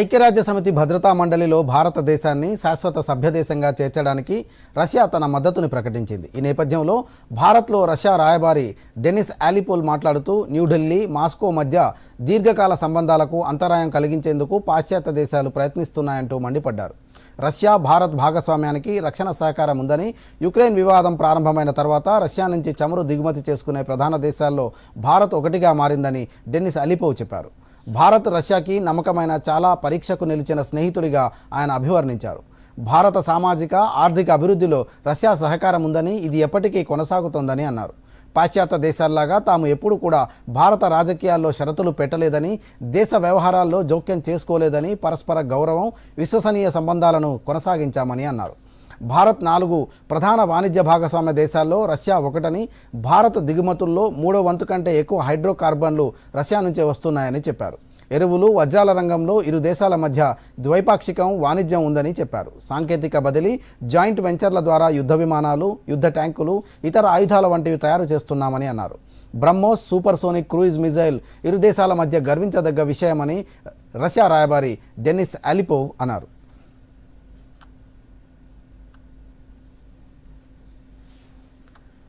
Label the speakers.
Speaker 1: ఐక్యరాజ్య సమితి భద్రతా మండలిలో భారతదేశాన్ని శాశ్వత సభ్యదేశంగా చేర్చడానికి రష్యా తన మద్దతుని ప్రకటించింది. ఈ నేపథ్యంలో భారత్లో రష్యా రాయబారి డెనిస్ ఆలిపోల్ మాట్లాడుతూ న్యూఢిల్లీ మాస్కో మధ్య దీర్ఘకాల సంబంధాలకు అంతరాయం కలిగించేందుకు పాశ్చాత్య దేశాలు ప్రయత్నిస్తున్నాయంటూ మండిపడ్డారు. రష్యా భారత్ భాగస్వామ్యానికి రక్షణ సహకారం ఉందని యుక్రెయిన్ వివాదం ప్రారంభమైన తర్వాత రష్యా నుంచి చమురు దిగుమతి చేసుకునే ప్రధాన దేశాల్లో భారత్ ఒకటిగా మారిందని డెన్నిస్ అలిపోవ్ చెప్పారు. భారత్ రష్యాకి నమ్మకమైన చాలా పరీక్షకు నిలిచిన స్నేహితుడిగా ఆయన అభివర్ణించారు. భారత సామాజిక ఆర్థిక అభివృద్ధిలో రష్యా సహకారం ఉందని ఇది ఎప్పటికీ కొనసాగుతోందని అన్నారు. పాశ్చాత్య దేశాల్లాగా తాము ఎప్పుడు కూడా భారత రాజకీయాల్లో షరతులు పెట్టలేదని దేశ వ్యవహారాల్లో జోక్యం చేసుకోలేదని పరస్పర గౌరవం విశ్వసనీయ సంబంధాలను కొనసాగించామని అన్నారు. భారత్ నాలుగు ప్రధాన వాణిజ్య భాగస్వామ్య దేశాల్లో రష్యా ఒకటని భారత దిగుమతుల్లో మూడో వంతు కంటే ఎక్కువ హైడ్రోకార్బన్లు రష్యా నుంచే వస్తున్నాయని చెప్పారు. ఎరువులు వజ్రాల రంగంలో ఇరు దేశాల మధ్య ద్వైపాక్షికం వాణిజ్యం ఉందని చెప్పారు. సాంకేతిక బదిలీ జాయింట్ వెంచర్ల ద్వారా యుద్ధ విమానాలు యుద్ధ ట్యాంకులు ఇతర ఆయుధాల వంటివి తయారు చేస్తున్నామని అన్నారు. బ్రహ్మోస్ సూపర్సోనిక్ క్రూయిజ్ మిజైల్ ఇరు దేశాల మధ్య గర్వించదగ్గ విషయమని రష్యా రాయబారి డెనిస్ అలిపోవ్ అన్నారు.